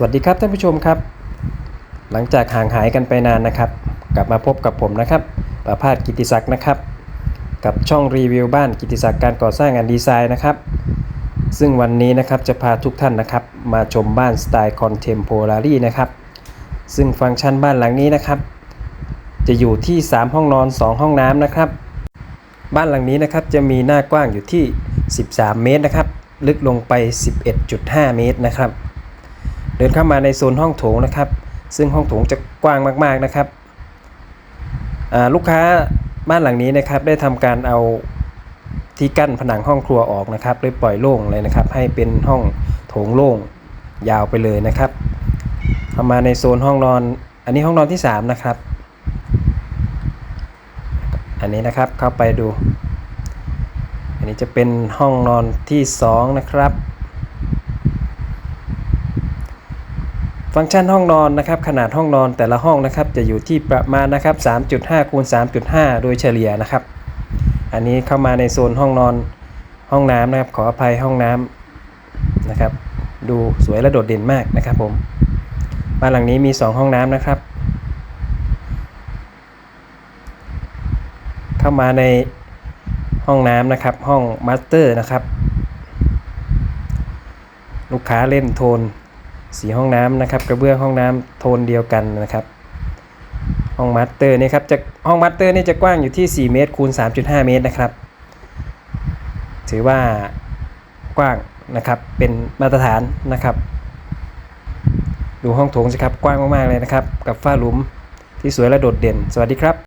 สวัสดีครับท่านผู้ชมครับ หลังจากห่างหายกันไปนานนะครับ กลับมาพบกับผมนะครับประภาสกิติศักดิ์นะครับ กับช่องรีวิวบ้านกิติศักดิ์การก่อสร้างงานดีไซน์นะครับ ซึ่งวันนี้นะครับจะพาทุกท่านนะครับ มาชมบ้านสไตล์คอนเทมโพรารีนะครับ ซึ่งฟังก์ชันบ้านหลังนี้นะครับ จะอยู่ที่ 3 ห้องนอน 2 ห้องน้ำนะครับ บ้านหลังนี้นะครับจะมีหน้ากว้างอยู่ที่ 13 เมตรนะครับ ลึกลงไป 11.5 เมตรนะครับ เดินเข้ามาในโซนห้องโถงนะครับ ซึ่งห้องโถงจะกว้างมากๆนะครับลูกค้าบ้านหลังนี้นะครับได้ทำการเอาที่กั้นผนังห้องครัวออกนะครับเลยปล่อยโล่งเลยนะครับ ให้เป็นห้องโถงโล่งยาวไปเลยนะครับเข้ามาในโซนห้องนอน อันนี้ห้องนอนที่3นะครับ อันนี้นะครับเข้าไปดู อันนี้จะเป็นห้องนอนที่2นะครับ ฟังก์ชันห้องนอนนะครับขนาดห้องนอนแต่ละห้องนะครับจะอยู่ที่ประมาณนะครับ 3.5คูณ3.5 โดยเฉลี่ยนะครับ อันนี้เข้ามาในโซนห้องนอนห้องน้ำนะครับ ขออภัยห้องน้ำนะครับ ดูสวยและโดดเด่นมากนะครับผมบ้านหลังนี้มี 2 ห้องน้ำนะครับ เข้ามาในห้องน้ำนะครับ ห้องมาสเตอร์นะครับ ลูกค้าเล่นโทน สีห้องน้ำนะครับ กระเบื้องห้องน้ำโทนเดียวกันนะครับ ห้องมาสเตอร์นี่ครับจะห้องมาสเตอร์นี่จะกว้างอยู่ที่ 4 เมตรคูณ 3.5 เมตรนะครับ ถือว่ากว้างนะครับเป็นมาตรฐานนะครับ ดูห้องโถงสิครับกว้างมากๆเลยนะครับ กับฝ้าหลุมที่สวยและโดดเด่น สวัสดีครับ